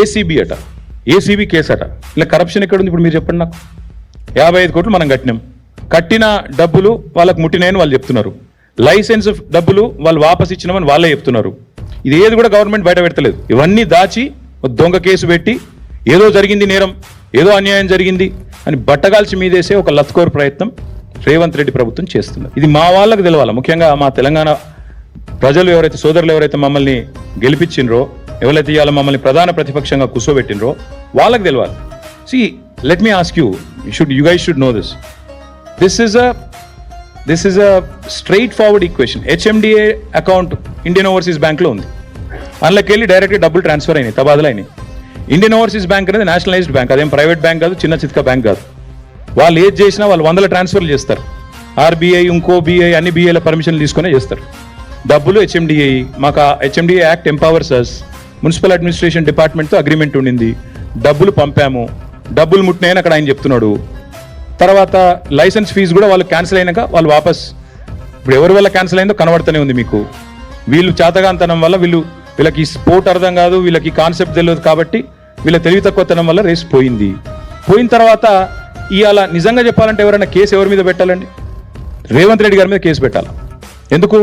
ACB అట. ACB case అట. ఇలా కరప్షన్ ఎక్కడ ఉంది ఇప్పుడు మీరు చెప్పండి నాకు. యాభై ఐదు కోట్లు మనం కట్టినాం. కట్టిన డబ్బులు వాళ్ళకి ముట్టినాయని వాళ్ళు చెప్తున్నారు. లైసెన్స్ డబ్బులు వాళ్ళు వాపస్ ఇచ్చినామని వాళ్ళే చెప్తున్నారు. ఇది ఏది కూడా గవర్నమెంట్ బయట పెడతలేదు. ఇవన్నీ దాచి దొంగ కేసు పెట్టి ఏదో జరిగింది నేరం ఏదో అన్యాయం జరిగింది అని బట్టగాల్చి మీదేసే ఒక లత్కోర్ ప్రయత్నం రేవంత్ రెడ్డి ప్రభుత్వం చేస్తున్నారు ఇది మా వాళ్ళకు తెలవాలి? ముఖ్యంగా మా తెలంగాణ ప్రజలు ఎవరైతే సోదరులు ఎవరైతే మమ్మల్ని గెలిపించినరో ఎవరైతే ఇవాళ మమ్మల్ని ప్రధాన ప్రతిపక్షంగా కూర్చోబెట్టినరో వాళ్ళకి తెలియాలి see let me ask you should you guys should know this this is a this is a straightforward equation HMDA account Indian Overseas బ్యాంక్లో ఉంది. అందులోకి వెళ్ళి డైరెక్ట్గా డబ్బులు ట్రాన్స్ఫర్ అయినాయి తబాదులు అయినాయి. ఇండియన్ ఓవర్సీస్ బ్యాంక్ అనేది నేషనలైజ్డ్ బ్యాంక్ అదేం ప్రైవేట్ బ్యాంక్ కాదు చిన్న చిత్క బ్యాంక్ కాదు. వాళ్ళు ఏది చేసినా వాళ్ళు వందల ట్రాన్స్ఫర్లు చేస్తారు. ఆర్బీఐ ఇంకో బీఐ అన్ని బీఐల పర్మిషన్లు తీసుకునే చేస్తారు. డబ్బులు హెచ్ఎండిఐ మాకు HMDA act empowers us municipal administration డిపార్ట్మెంట్తో agreement ఉండింది. డబ్బులు పంపాము. డబ్బులు ముట్టినాయని అక్కడ ఆయన చెప్తున్నాడు. తర్వాత లైసెన్స్ ఫీజు కూడా వాళ్ళు క్యాన్సిల్ అయినాక వాళ్ళు వాపస్ ఇప్పుడు ఎవరి వల్ల క్యాన్సిల్ అయిందో కనబడుతూనే ఉంది మీకు. వీళ్ళు చేతగాంతనం వల్ల వీళ్ళు వీళ్ళకి స్పోర్ట్ అర్థం కాదు వీళ్ళకి కాన్సెప్ట్ తెలియదు కాబట్టి వీళ్ళ తెలివి తక్కువతనం వల్ల రేస్ పోయింది. పోయిన తర్వాత ఇవాళ నిజంగా చెప్పాలంటే ఎవరైనా కేసు ఎవరి మీద పెట్టాలండి? రేవంత్ రెడ్డి గారి మీద కేసు పెట్టాలి? ఎందుకు?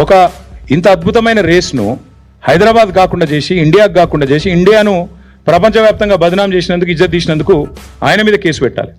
ఒక ఇంత అద్భుతమైన రేస్ను హైదరాబాద్ కాకుండా చేసి ఇండియాకు కాకుండా చేసి ఇండియాను ప్రపంచవ్యాప్తంగా బదనాం చేసినందుకు ఇజ్జత్ తీసినందుకు ఆయన మీద కేసు పెట్టాలి.